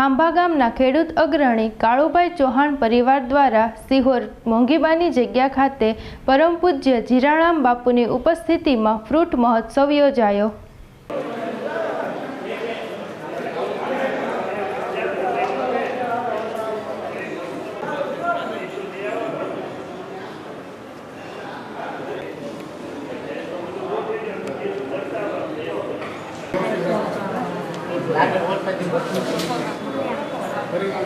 ખાંભા ગામના ખેડૂત અગ્રણી કાળુભાઈ ચૌહાણ પરિવાર દ્વારા સિહોર મોંઘીબાની જગ્યા ખાતે પરમ પૂજ્ય જીરાણામ બાપુની ઉપસ્થિતિમાં ફ્રૂટ મહોત્સવ યોજાયો. 嗯好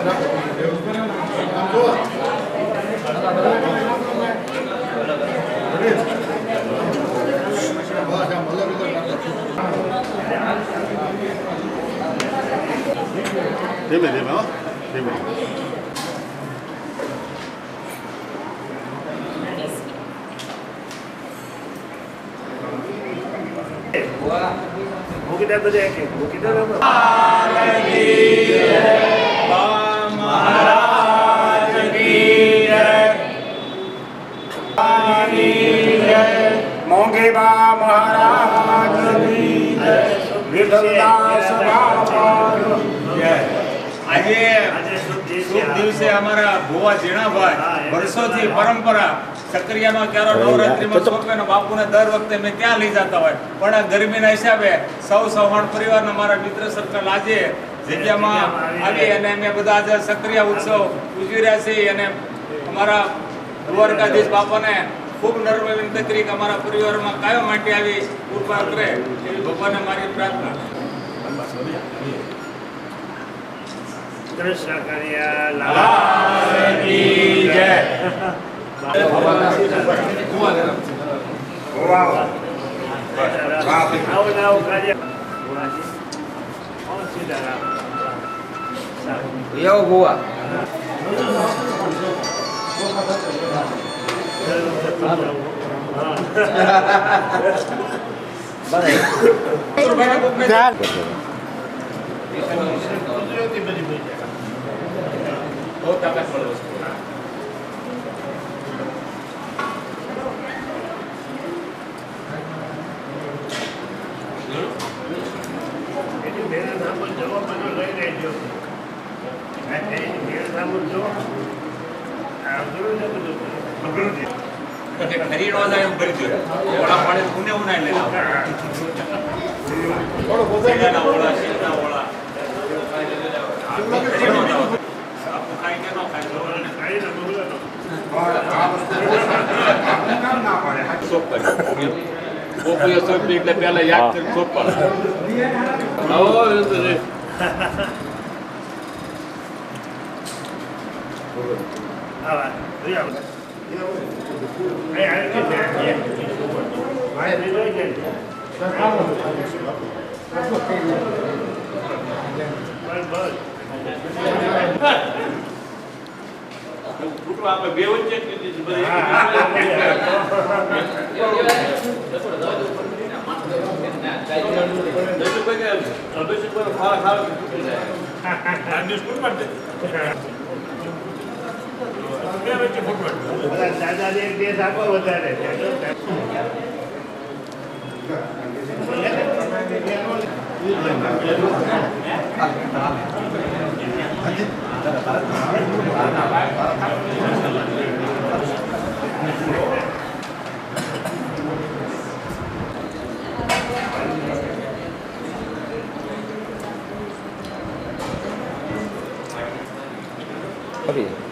的好的嗯 બસ. મોંઘીબા મહારાજ કી જય. વિઠ્ઠલદાસ બાપા આજે શુભ દિવસે શુભ દિવસે અમારા ભુવા ઝીણાભાઈ વર્ષોથી પરંપરા સક્રિયાનો ક્યારો નવરાત્રીમાં છોકરાનો બાપુને દર વખતે મેં ક્યાં લઈ જતા હોય? પણ આ ગરમીના હિસાબે સૌ સૌહાણ પરિવારના મારા મિત્ર સર્કલ આજે જગ્યામાં આવી અને અમે બધા આજે સક્રિય ઉત્સવ ઉજવી રહ્યા છીએ અને અમારા દ્વારકાધીશ બાપાને ખૂબ નર્મ વિનંતી કરી કે અમારા પરિવારમાં કાયમ માટે આવી કૃપા કરે એવી ભગવાનને મારી પ્રાર્થના. કૃષ્ણ કર્યા ભુવાજી. Beliau gua. Oh. ખરી નો એમ કરી દો. ઓળા પાડે ઉને લઈ આવો શેરડાના ઓળા ઓળા. ખરી નો જાવ આપું ખાઈ કે નો ખાઈ જોવાને અને ખાઈને બોલવાનું. સોપ કરી ઓપીએ સોપ એટલે પહેલા યાદ કરી સોપ પાડો આવો એ તો રે આવા, લઈ આવો. અહીં આવી ગઈ છે. અહીં લઈ લઈ ગઈ. બસ, બસ. છોકરો આપણે બે વચ્ચે જ કીધી છે બધી હા, હા, હા, દસું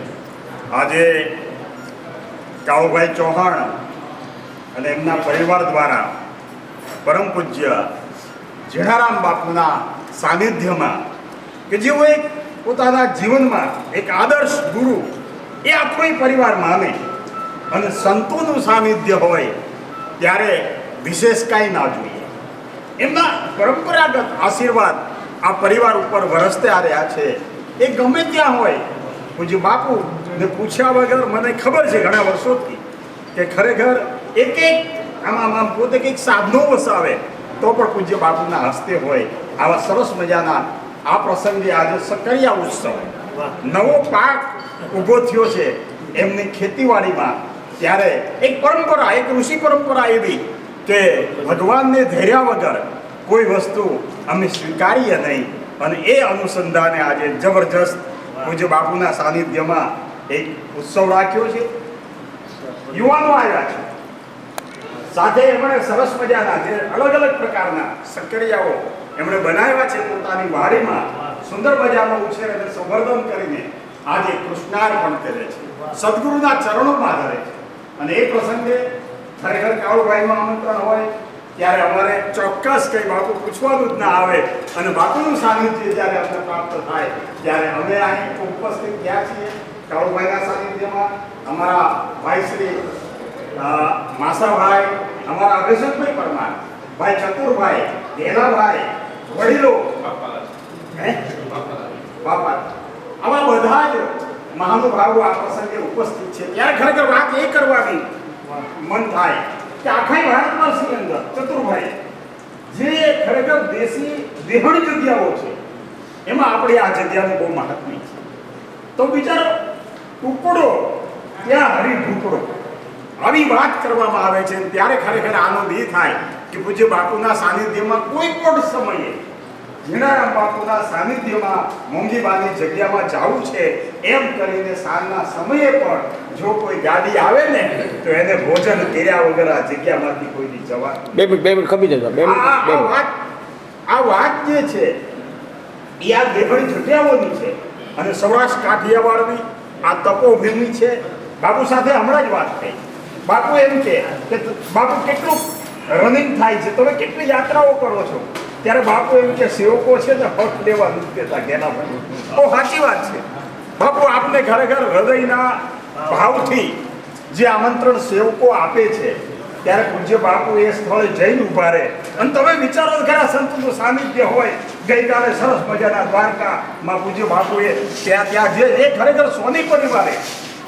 આજે કાળુભાઈ ચૌહાણ અને એમના પરિવાર દ્વારા પરમ પૂજ્ય જેઠારામ બાપુના સાનિધ્યમાં કે જેઓ એક પોતાના જીવનમાં એક આદર્શ ગુરુ એ આખો પરિવાર માને અને સંતોનું સાનિધ્ય હોય ત્યારે વિશેષ કાંઈ ના જોઈએ. એમના પરંપરાગત આશીર્વાદ આ પરિવાર ઉપર વરસતા રહ્યા છે. એ ગમે ત્યાં હોય પૂજ્ય બાપુ ને પૂછ્યા વગર મને ખબર છે ઘણા વર્ષોથી કે ખરેખર એક એક આમાં આમ પોતે કંઈક સાધનો વસાવે, તો પણ પૂજ્ય બાપુના હસ્તે હોય. આવા સરસ મજાના આ પ્રસંગે આજે સકરિયા ઉત્સવ. નવો પાક ઊભો થયો છે. એમની ખેતીવાડીમાં ત્યારે એક પરંપરા, એક ઋષિ પરંપરા એવી કે ભગવાનને ધૈર્યા વગર કોઈ વસ્તુ અમે સ્વીકારીએ નહીં. અને એ અનુસંધાને આજે જબરજસ્ત પૂજ્ય બાપુના સાનિધ્યમાં એક ઉત્સવ રાખ્યો છે. યુવાનો આવ્યા છે. સાથે એમણે સરસ મજાના જે અલગ અલગ પ્રકારના સક્કરિયાઓ એમણે બનાવ્યા છે પોતાની વાડીમાં. સુંદર મજાનો ઉછેર અને સંવર્ધન કરીને આજે કૃષ્ણાર્પણ કરે છે. સદગુરુના ચરણોમાં ધરે છે. અને એ પ્રસંગે ખરેખર કાળુભાઈનું આમંત્રણ હોય, ત્યારે અમારે ચોક્કસ કંઈ બાપુ પૂછવાનું જ ના આવે અને બાપુનું સાનિધ્ય જ્યારે અમને પ્રાપ્ત થાય, ત્યારે અમે અહીં ઉપસ્થિત થયા છીએ. કાળુભાઈના સાનિધ્યમાં અમારા ભાઈ શ્રી માસાભાઈ અમારા અભિષેકભાઈ પરમાર ભાઈ ચતુરભાઈ દેલાભાઈ વડીલો? બાપા આવા બધા જ મહાનુભાવો આ પ્રસંગે ઉપસ્થિત છે. ત્યારે ખરેખર વાત એ કરવાની મન થાય કે આખા ભારતવર્ષની અંદર ચતુરભાઈ જે ખરેખર દેશી દેહણ જગ્યાઓ છે એમાં આપણે આ જગ્યાનું બહુ મહાત્મ્ય છે. તો બિચારો ટુકડો. ત્યાં હરી ટુકડો. આવી વાત કરવામાં આવે છે ત્યારે ખરેખર આનંદ એ થાય કે પૂજ્ય બાપુના સાનિધ્યમાં કોઈ પણ સમયે જીણારામ બાપુના સાનિધ્યમાં મોંઘીબાની જગ્યામાં જવું છે એમ કરીને સાંજના સમયે પણ જો કોઈ ગાડી આવે ને તો એને ભોજન કર્યા વગર આ જગ્યામાંથી કોઈની જવા બે મિનિટ બે મિનિટ ખમી જજો બે મિનિટ બે વાત આ વાત જે છે એ આ દેહણી જગ્યાઓની છે. અને સૌરાષ્ટ્ર કાઠિયાવાડની આ તપોભૂમિ છે. બાપુ સાથે હમણાં જ વાત થઈ. બાપુ એમ કે બાપુ કેટલું રનિંગ થાય છે. તમે કેટલી યાત્રાઓ કરો છો? ત્યારે બાપુ એમ કે સેવકો છે ને હક લેવા નથી દેતા ઘેના તો સાચી વાત છે. બાપુ, આપને ખરેખર હૃદયના ભાવથી જે આમંત્રણ સેવકો આપે છે, ત્યારે પૂજ્ય બાપુ એ સ્થળે જઈને ઊભા રહે. અને તમે વિચારો ખરા સંતનું સાનિધ્ય હોય. ગઈકાલે સરસ મજાના દ્વારકામાં પૂજ્ય બાપુએ ત્યાં ત્યાં જે એ ખરેખર સોની પરિવારે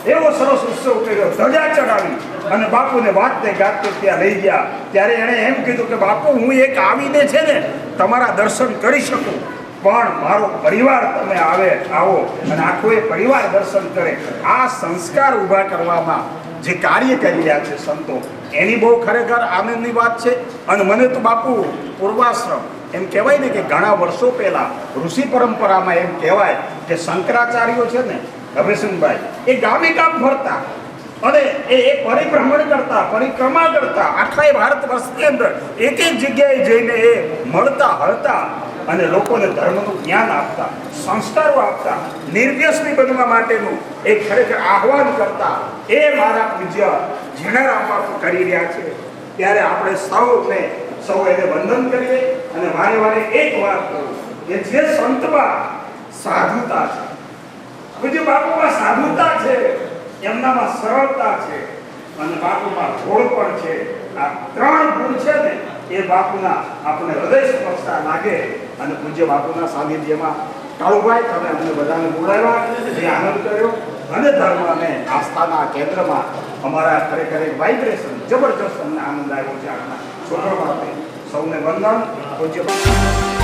એવો સરસ ઉત્સવ કર્યો, ધજા ચડાવી અને બાપુને વાતને ગાતે ત્યાં લઈ ગયા. ત્યારે એણે એમ કીધું કે, બાપુ, હું એક આવીને છે ને તમારા દર્શન કરી શકું, પણ મારો પરિવાર તમે આવે, આવો અને આખો એ પરિવાર દર્શન કરે. આ સંસ્કાર ઊભા કરવામાં જે કાર્ય કરી રહ્યા છે સંતો, એની બહુ ખરેખર આનંદની વાત છે. અને મને તો બાપુ, પૂર્વાશ્રમ એમ કહેવાય ને કે ઘણા વર્ષો પહેલાં ઋષિ પરંપરામાં એમ કહેવાય કે શંકરાચાર્યો છે ને અભિસનભાઈ એ ગામે ગામ ફરતા અને એ એ પરિભ્રમણ કરતા, પરિક્રમા કરતા, આખા ભારત વર્ષની અંદર એક એક જગ્યાએ જઈને એ મળતા, હળતા અને લોકોને ધર્મનું જ્ઞાન આપતા, સંસ્કારો આપતા, નિર્વ્યસની બનવા માટેનું એક ખરેખર આહવાન કરતા, એ મારા પૂજ્ય જીણારામ બાપુ કરી રહ્યા છે. ત્યારે આપણે સૌને, સૌ એને વંદન કરીએ. અને મારે મારે એક વાત કરું કે જે સંતમાં સાધુતા છે. પૂજ્ય બાપુમાં સાધુતા છે, એમનામાં સરળતા છે અને બાપુમાં ભોળ પણ છે. આ ત્રણ ગુણ છે ને, એ બાપુના આપણે હૃદય સ્પર્શતા લાગે અને પૂજ્ય બાપુના સાનિધ્યમાં કાળુભાઈ તમે અમને બધાને બોલાવ્યા, જે આનંદ કર્યો અને ધર્મ અને આસ્થાના કેન્દ્રમાં અમારા ખરેખર એક વાઇબ્રેશન જબરજસ્ત અમને આનંદ આવ્યો છે આપણા છોકરો માટે સૌને વંદન પૂજ્ય બાપુ